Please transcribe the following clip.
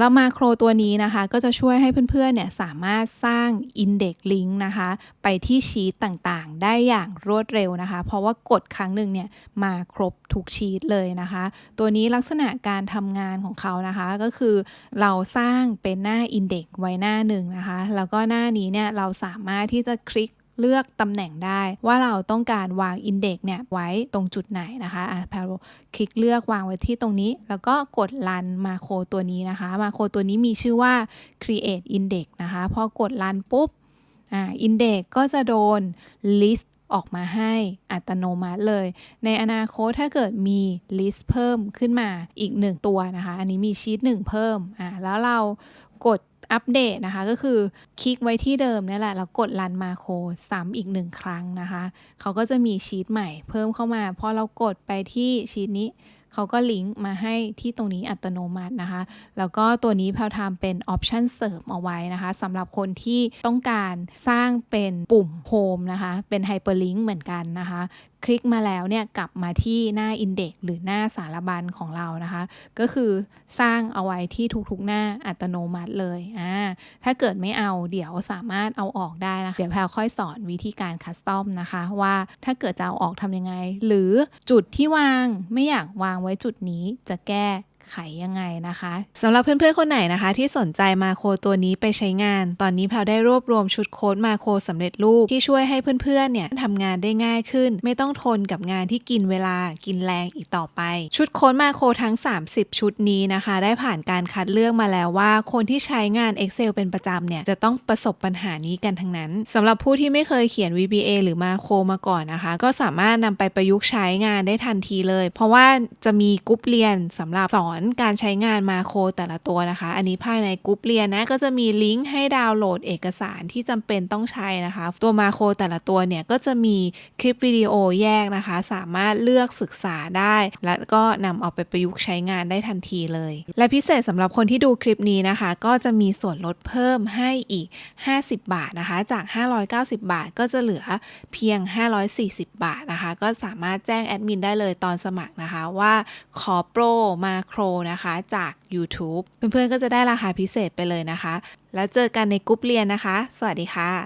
แล้วมาโครตัวนี้นะคะ ก็จะช่วยให้เพื่อนๆเนี่ยสามารถสร้าง Index Link นะคะ ไปที่ชีตต่างๆ ได้อย่างรวดเร็วนะคะ เพราะว่ากดครั้งหนึ่งเนี่ยมาครบทุกชีตเลยนะคะ ตัวนี้ลักษณะการทำงานของเขานะคะก็คือเราสร้างเป็นหน้า Index ไว้หน้าหนึ่งนะคะ แล้วก็หน้านี้เนี่ยเราสามารถที่จะคลิก เลือกตำแหน่งได้ว่าเราต้องการวางอินเด็กเนี่ยไว้ตรงจุดไหนนะคะอะแพลคลิกเลือกวางไว้ที่ตรงนี้ แล้วก็กดรันมาโคตัวนี้นะคะ มาโคตัวนี้มีชื่อว่า create index นะคะพอกดรันปุ๊บอ่าอินเด็กก็จะโดน list ออกมาให้อัตโนมัติเลย ในอนาคตถ้าเกิดมี list เพิ่มขึ้นมาอีก 1 ตัวนะคะ อันนี้มีชีต1เพิ่มอ่าแล้วเรากด อัปเดตนะคะ ก็คือคลิกไว้ที่เดิมนี่แหละ แล้วกดรันมาโคซ้ำอีกหนึ่งครั้งนะคะ เขาก็จะมีชีตใหม่เพิ่มเข้ามา พอเรากดไปที่ชีตนี้ เขาก็ลิงก์มาให้ที่ตรงนี้อัตโนมัตินะคะ แล้วก็ตัวนี้แพลทำเป็นออปชันเสริมเอาไว้นะคะสำหรับคนที่ต้องการสร้างเป็นปุ่มโฮมนะคะ เป็นไฮเปอร์ลิงก์เหมือนกันนะคะ คลิกมาแล้วเนี่ยกลับมาที่หน้าอินเด็กหรือหน้าสารบัญของเรานะคะ ก็คือสร้างเอาไว้ที่ทุกๆหน้าอัตโนมัติเลยอ่าถ้าเกิดไม่เอาเดี๋ยวสามารถเอาออกได้นะคะ เดี๋ยวแพลค่อยสอนวิธีการคัสตอมนะคะ ว่าถ้าเกิดจะเอาออกทำยังไง หรือจุดที่วางไม่อยากวางไว้จุดนี้จะแก้ ไขยังไงนะคะสำหรับเพื่อนๆคนไหนนะคะ ที่สนใจมาโครตัวนี้ไปใช้งาน ตอนนี้แพลได้รวบรวมชุดโค้ดมาโครสำเร็จรูปที่ช่วยให้เพื่อนๆเนี่ยทำงานได้ง่ายขึ้น ไม่ต้องทนกับงานที่กินเวลากินแรงอีกต่อไป ชุดโค้ดมาโครทั้ง 30 ชุดนี้นะคะ ได้ผ่านการคัดเลือกมาแล้วว่า คนที่ใช้งาน Excel เป็นประจำเนี่ยจะต้องประสบปัญหานี้กันทั้งนั้นสำหรับผู้ที่ไม่เคยเขียน VBA หรือมาโครมาก่อนนะคะ ก็สามารถนำไปประยุกต์ใช้งานได้ทันทีเลย เพราะว่าจะมีกรุ๊ปเรียนสำหรับสอนการใช้งานมาโครแต่ละตัวนะคะ อันนี้ภายในกรุ๊ปเรียนนะก็จะมีลิงก์ให้ดาวน์โหลดเอกสารที่จำเป็นต้องใช้นะคะ ตัวมาโครแต่ละตัวเนี่ยก็จะมีคลิปวิดีโอแยกนะคะ สามารถเลือกศึกษาได้ และก็นำเอาไปประยุกต์ใช้งานได้ทันทีเลย และพิเศษสำหรับคนที่ดูคลิปนี้นะคะ ก็จะมีส่วนลดเพิ่มให้อีก 50 บาทนะคะ จาก 590 บาทก็จะเหลือเพียง 540 บาทนะคะ ก็สามารถแจ้งแอดมินได้เลยตอนสมัครนะคะว่าขอโปรมาโครนะคะจาก YouTube เพื่อนๆก็จะได้ราคาพิเศษไปเลยนะคะ แล้วเจอกันในกรุ๊ปเรียนนะคะ สวัสดีค่ะ